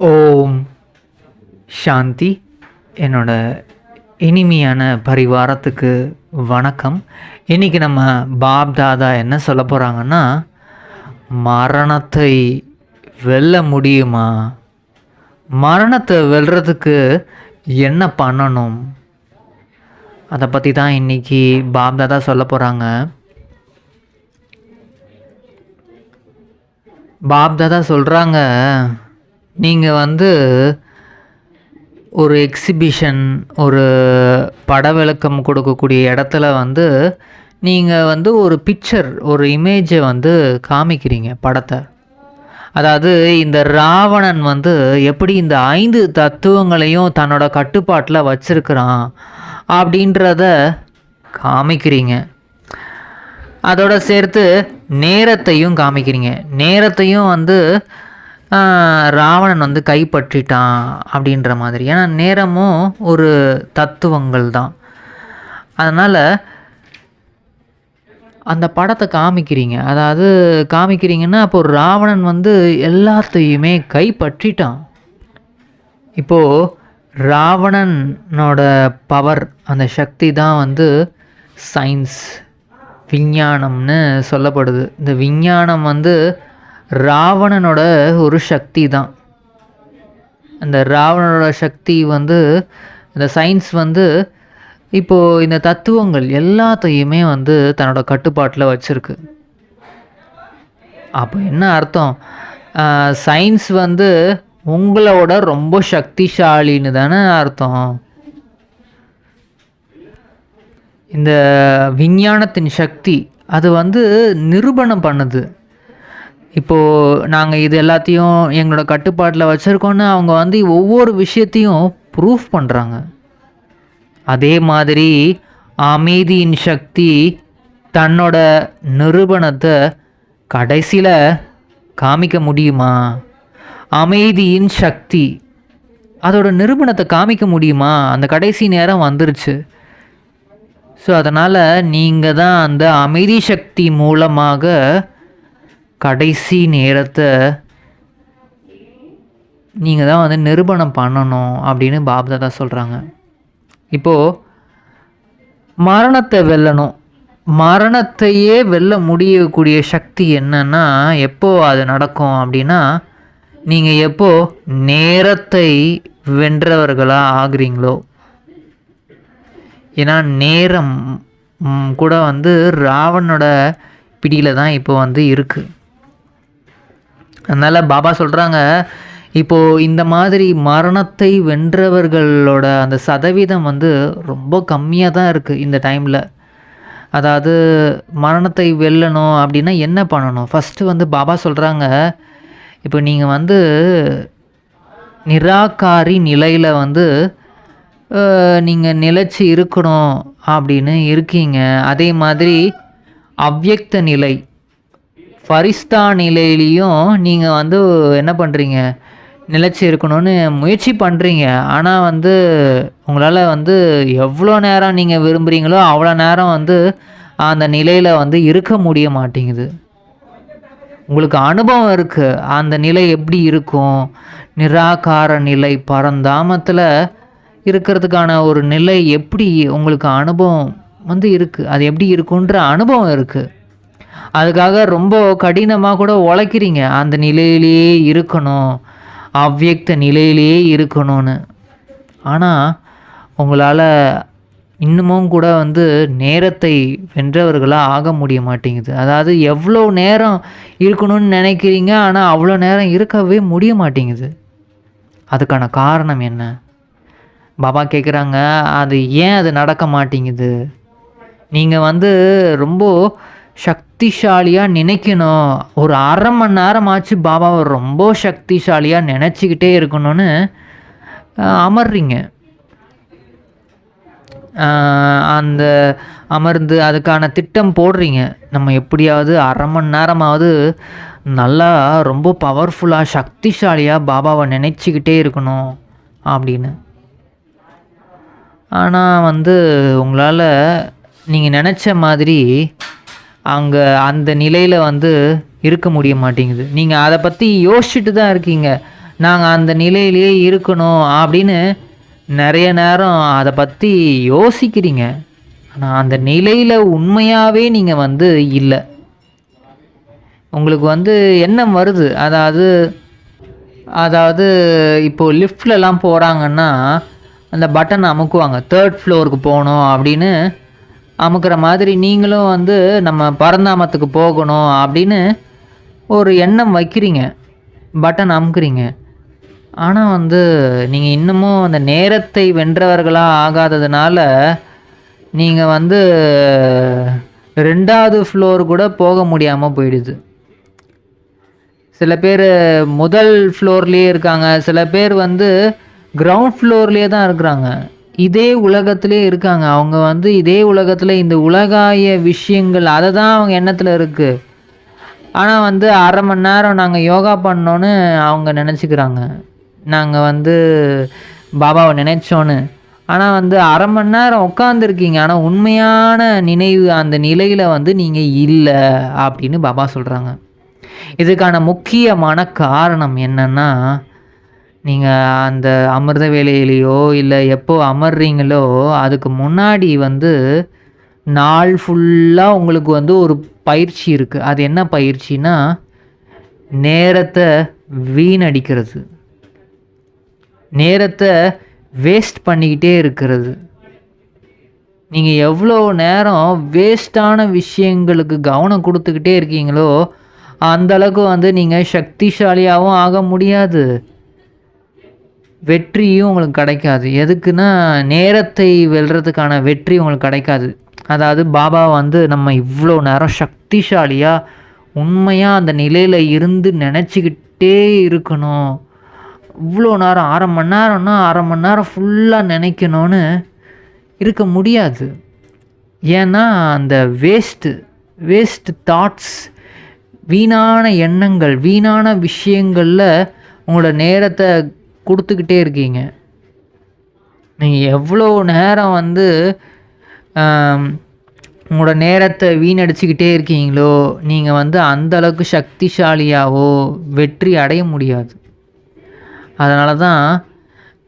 ஓம் சாந்தி. என்னோட இனிமையான பரிவாரத்துக்கு வணக்கம். இன்றைக்கி நம்ம பாப் தாதா என்ன சொல்ல போகிறாங்கன்னா மரணத்தை வெல்ல முடியுமா? மரணத்தை வெல்றதுக்கு என்ன பண்ணணும்? அதை பற்றி தான் இன்றைக்கி பாப் தாதா சொல்ல போகிறாங்க பாப் தாதா சொல்கிறாங்க நீங்கள் வந்து ஒரு எக்ஸிபிஷன் ஒரு பட விளக்கம் கொடுக்கக்கூடிய இடத்துல வந்து நீங்கள் வந்து ஒரு பிக்சர் ஒரு இமேஜை வந்து காமிக்கிறீங்க படத்தை. அதாவது இந்த ராவணன் வந்து எப்படி இந்த ஐந்து தத்துவங்களையும் தன்னோட கட்டுப்பாட்டில் வச்சிருக்கிறான் அப்படின்றத காமிக்கிறீங்க. அதோட சேர்த்து நேரத்தையும் காமிக்கிறீங்க. நேரத்தையும் வந்து ராவணன் வந்து கைப்பற்றிட்டான் அப்படின்ற மாதிரி. ஏன்னா நேரமும் ஒரு தத்துவங்கள் தான். அதனால் அந்த படத்தை காமிக்கிறீங்க. அதாவது காமிக்கிறீங்கன்னா அப்போ ராவணன் வந்து எல்லாத்தையுமே கைப்பற்றிட்டான். இப்போது ராவணனோட பவர் அந்த சக்தி தான் வந்து சயின்ஸ் விஞ்ஞானம்னு சொல்லப்படுது. இந்த விஞ்ஞானம் வந்து ராவணனோட ஒரு சக்தி தான் அந்த ராவணனோட சக்தி வந்து இந்த சயின்ஸ் வந்து இப்போது இந்த தத்துவங்கள் எல்லாத்தையுமே வந்து தன்னோட கட்டுப்பாட்டில் வச்சுருக்கு. அப்போ என்ன அர்த்தம்? சயின்ஸ் வந்து உங்களோட ரொம்ப சக்திசாலின்னு தானே அர்த்தம். இந்த விஞ்ஞானத்தின் சக்தி அது வந்து நிரூபணம் பண்ணுது. இப்போது நாங்கள் இது எல்லாத்தையும் எங்களோட கட்டுப்பாட்டில் வச்சுருக்கோன்னு அவங்க வந்து ஒவ்வொரு விஷயத்தையும் ப்ரூஃப் பண்ணுறாங்க அதே மாதிரி அமைதியின் சக்தி தன்னோட நிரூபணத்தை கடைசியில் காமிக்க முடியுமா? அமைதியின் சக்தி அதோட நிரூபணத்தை காமிக்க முடியுமா? அந்த கடைசி நேரம் வந்துருச்சு. ஸோ அதனால் நீங்கள் தான் அந்த அமைதி சக்தி மூலமாக கடைசி நேரத்தை நீங்கள் தான் வந்து நிரூபணம் பண்ணணும் அப்படின்னு பாப்தாதா சொல்கிறாங்க இப்போது மரணத்தை வெல்லணும். மரணத்தையே வெல்ல முடியக்கூடிய சக்தி என்னன்னா எப்போ அது நடக்கும் அப்படின்னா நீங்கள் எப்போ நேரத்தை வென்றவர்களாக ஆகுறீங்களோ. ஏன்னா நேரம் கூட வந்து ராவனோட பிடியில் தான் இப்போ வந்து இருக்குது அதனால் பாபா சொல்கிறாங்க இப்போது இந்த மாதிரி மரணத்தை வென்றவர்களோட அந்த சதவீதம் வந்து ரொம்ப கம்மியாக தான் இருக்குது இந்த டைமில். அதாவது மரணத்தை வெல்லணும் அப்படின்னா என்ன பண்ணணும்? ஃபஸ்ட்டு வந்து பாபா சொல்கிறாங்க இப்போ நீங்கள் வந்து நிராகாரி நிலையில் வந்து நீங்கள் நிலைச்சி இருக்கணும் அப்படின்னு இருக்கீங்க. அதே மாதிரி அவ்யக்த நிலை ஃபரிஸ்தா நிலையிலையும் நீங்கள் வந்து என்ன பண்ணுறீங்க நிலைச்சி இருக்கணும்னு முயற்சி பண்ணுறீங்க ஆனால் வந்து உங்களால் வந்து எவ்வளோ நேரம் நீங்கள் விரும்புகிறீங்களோ அவ்வளோ நேரம் வந்து அந்த நிலையில் வந்து இருக்க முடிய மாட்டேங்குது. உங்களுக்கு அனுபவம் இருக்குது அந்த நிலை எப்படி இருக்கும்? நிராகார நிலை பரந்தாமத்தில் இருக்கிறதுக்கான ஒரு நிலை எப்படி உங்களுக்கு அனுபவம் வந்து இருக்குது அது எப்படி இருக்குன்ற அனுபவம் இருக்குது அதுக்காக ரொம்ப கடினமாக கூட உழைக்கிறீங்க. அந்த நிலையிலேயே இருக்கணும். அவ்யக்த நிலையிலேயே இருக்கணும்னு. ஆனால் உங்களால் இன்னமும் கூட வந்து நேரத்தை வென்றவர்களாக ஆக முடிய மாட்டேங்குது. அதாவது எவ்வளோ நேரம் இருக்கணும்னு நினைக்கிறீங்க ஆனால் அவ்வளோ நேரம் இருக்கவே முடிய மாட்டேங்குது. அதுக்கான காரணம் என்ன? பாபா கேட்குறாங்க அது ஏன் அது நடக்க மாட்டேங்குது? நீங்கள் வந்து ரொம்ப சக்திசாலியாக நினைக்கணும். ஒரு அரை மணி நேரமாச்சு பாபாவை ரொம்ப சக்திசாலியாக நினச்சிக்கிட்டே இருக்கணும்னு அமர்றீங்க. அந்த அமர்ந்து அதுக்கான திட்டம் போடுறீங்க. நம்ம எப்படியாவது அரை மணி நேரமாவது நல்லா ரொம்ப பவர்ஃபுல்லாக சக்திசாலியாக பாபாவை நினச்சிக்கிட்டே இருக்கணும் அப்படின்னு. ஆனால் வந்து உங்களால் நீங்கள் நினச்ச மாதிரி அங்கே அந்த நிலையில் வந்து இருக்க முடிய மாட்டேங்குது. நீங்கள் அதை பற்றி யோசிச்சுட்டு தான் இருக்கீங்க. நாங்கள் அந்த நிலையிலேயே இருக்கணும் அப்படின்னு நிறைய நேரம் அதை பற்றி யோசிக்கிறீங்க. ஆனால் அந்த நிலையில் உண்மையாகவே நீங்கள் வந்து இல்லை. உங்களுக்கு வந்து எண்ணம் வருது. அதாவது அதாவது இப்போது லிஃப்ட்லலாம் போகிறாங்கன்னா அந்த பட்டன் அமுக்குவாங்க. தேர்ட் ஃப்ளோருக்கு போகணும் அப்படின்னு அமுக்கிற மாதிரி நீங்களும் வந்து நம்ம பரந்தாமத்துக்கு போகணும் அப்படின்னு ஒரு எண்ணம் வைக்கிறீங்க. பட்டன் அமுக்குறீங்க. ஆனால் வந்து நீங்கள் இன்னமும் அந்த நேரத்தை வென்றவர்களாக ஆகாததுனால நீங்கள் வந்து ரெண்டாவது ஃப்ளோர் கூட போக முடியாமல் போயிடுது. சில பேர் முதல் ஃப்ளோர்லேயே இருக்காங்க. சில பேர் வந்து கிரவுண்ட் ஃப்ளோர்லேயே தான் இருக்கிறாங்க. இதே உலகத்திலே இருக்காங்க. அவங்க வந்து இதே உலகத்தில் இந்த உலகாய விஷயங்கள் அதை தான் அவங்க எண்ணத்தில் இருக்குது ஆனால் வந்து அரை மணி நேரம் நாங்கள் யோகா பண்ணோன்னு அவங்க நினச்சிக்கிறாங்க. நாங்கள் வந்து பாபாவை நினைச்சோன்னு. ஆனால் வந்து அரை மணி நேரம் உட்காந்துருக்கீங்க ஆனால் உண்மையான நினைவு அந்த நிலையில் வந்து நீங்கள் இல்லை அப்படின்னு பாபா சொல்கிறாங்க இதுக்கான முக்கியமான காரணம் என்னென்னா நீங்கள் அந்த அமிர்த வேலையிலையோ இல்லை எப்போ அமர்றீங்களோ அதுக்கு முன்னாடி வந்து நாள் ஃபுல்லாக உங்களுக்கு வந்து ஒரு பயிற்சி இருக்குது அது என்ன பயிற்சினா நேரத்தை வீணடிக்கிறது. நேரத்தை வேஸ்ட் பண்ணிக்கிட்டே இருக்கிறது. நீங்கள் எவ்வளோ நேரம் வேஸ்ட்டான விஷயங்களுக்கு கவனம் கொடுத்துக்கிட்டே இருக்கீங்களோ அந்தளவுக்கு வந்து நீங்கள் சக்திசாலியாகவும் ஆக முடியாது. வெற்றியும் உங்களுக்கு கிடைக்காது. எதுக்குன்னா நேரத்தை வெல்றதுக்கான வெற்றி உங்களுக்கு கிடைக்காது. அதாவது பாபா வந்து நம்ம இவ்வளோ நேரம் சக்திசாலியாக உண்மையாக அந்த நிலையில் இருந்து நினச்சிக்கிட்டே இருக்கணும். இவ்வளோ நேரம் அரை மணி நேரம்னா அரை மணி நேரம் ஃபுல்லாக நினைக்கணும்னு இருக்க முடியாது. ஏன்னா அந்த வேஸ்ட்டு வேஸ்ட் தாட்ஸ் வீணான எண்ணங்கள் வீணான விஷயங்களில் உங்களோட நேரத்தை கொடுத்துக்கிட்டே இருக்கீங்க. நீங்கள் எவ்வளோ நேரம் வந்து உங்களோட நேரத்தை வீணடிச்சுக்கிட்டே இருக்கீங்களோ நீங்கள் வந்து அந்த அளவுக்கு வெற்றி அடைய முடியாது. அதனால தான்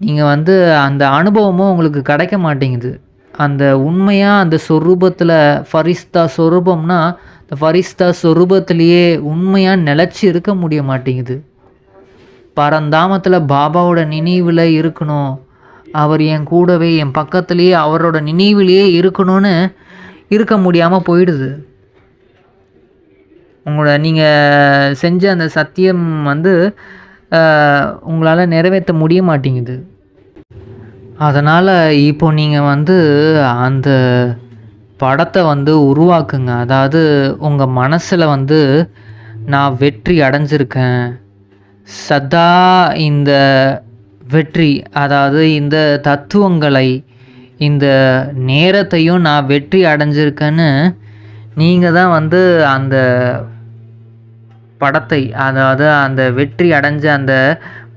நீங்கள் வந்து அந்த அனுபவமும் உங்களுக்கு கிடைக்க மாட்டேங்குது. அந்த உண்மையாக அந்த சொரூபத்தில் ஃபரிஸ்தா சொரூபம்னா இந்த ஃபரிஸ்தா சொரூபத்திலேயே உண்மையாக நிலச்சி இருக்க முடிய மாட்டேங்குது. பரந்தாமத்தில் பாபாவோட நினைவில் இருக்கணும். அவர் என் கூடவே என் பக்கத்துலேயே அவரோட நினைவிலேயே இருக்கணும்னு இருக்க முடியாமல் போயிடுது. உங்களோட நீங்கள் செஞ்ச அந்த சத்தியம் வந்து உங்களால் நிறைவேற்ற முடிய மாட்டேங்குது. அதனால் இப்போ நீங்கள் வந்து அந்த படத்தை வந்து உருவாக்குங்க. அதாவது உங்கள் மனசில் வந்து நான் வெற்றி அடைஞ்சிருக்கேன். சதா இந்த வெற்றி அதாவது இந்த தத்துவங்களை இந்த நேரத்தையும் நான் வெற்றி அடைஞ்சிருக்கேன்னு நீங்கள் தான் வந்து அந்த படத்தை அதாவது அந்த வெற்றி அடைஞ்ச அந்த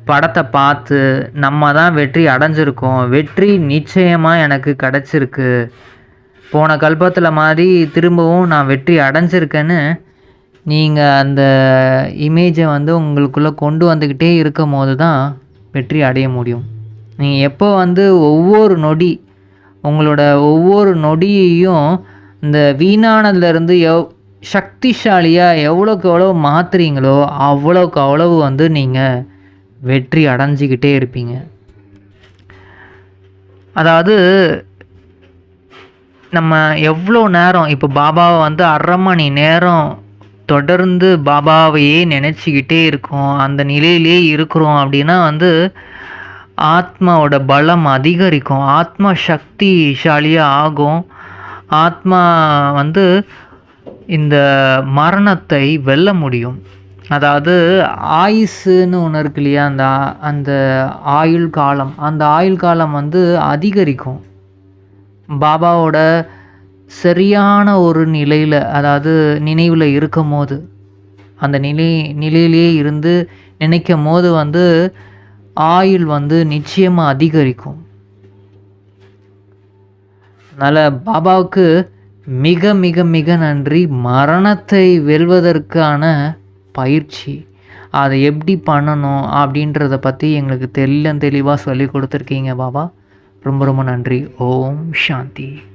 படத்தை பார்த்து நம்ம தான் வெற்றி அடைஞ்சிருக்கோம். வெற்றி நிச்சயமாக எனக்கு கிடச்சிருக்கு. போன கல்பத்தில் மாதிரி திரும்பவும் நான் வெற்றி அடைஞ்சிருக்கேன்னு நீங்கள் அந்த இமேஜை வந்து உங்களுக்குள்ளே கொண்டு வந்துக்கிட்டே இருக்கும் போது தான் வெற்றி அடைய முடியும். நீங்கள் எப்போ வந்து ஒவ்வொரு நொடி உங்களோட ஒவ்வொரு நொடியையும் இந்த வீணானதுலேருந்து எவ் சக்திசாலியாக எவ்வளோக்கு எவ்வளோ மாற்றுறீங்களோ அவ்வளோக்கு அவ்வளவு வந்து நீங்கள் வெற்றி அடைஞ்சிக்கிட்டே இருப்பீங்க. அதாவது நம்ம எவ்வளோ நேரம் இப்போ பாபாவை வந்து அரை மணி நேரம் தொடர்ந்து பாபாவையே நினச்சிக்கிட்டே இருக்கோம். அந்த நிலையிலே இருக்கிறோம் அப்படின்னா வந்து ஆத்மாவோட பலம் அதிகரிக்கும். ஆத்மா சக்திசாலியாக ஆகும். ஆத்மா வந்து இந்த மரணத்தை வெல்ல முடியும். அதாவது ஆயுசுன்னு ஒன்று இருக்கு இல்லையா? அந்த அந்த ஆயுள் காலம். அந்த ஆயுள் காலம் வந்து அதிகரிக்கும். பாபாவோட சரியான ஒரு நிலையில் அதாவது நினைவில் இருக்கும் போது அந்த நிலை நிலையிலே இருந்து நினைக்கும் போது வந்து ஆயுள் வந்து நிச்சயமாக அதிகரிக்கும். அதனால் பாபாவுக்கு மிக மிக மிக நன்றி. மரணத்தை வெல்வதற்கான பயிற்சி. அதை எப்படி பண்ணணும் அப்படின்றத பற்றி எங்களுக்கு தெல்ல தெளிவாக சொல்லி கொடுத்துருக்கீங்க பாபா. ரொம்ப ரொம்ப நன்றி. ஓம் சாந்தி.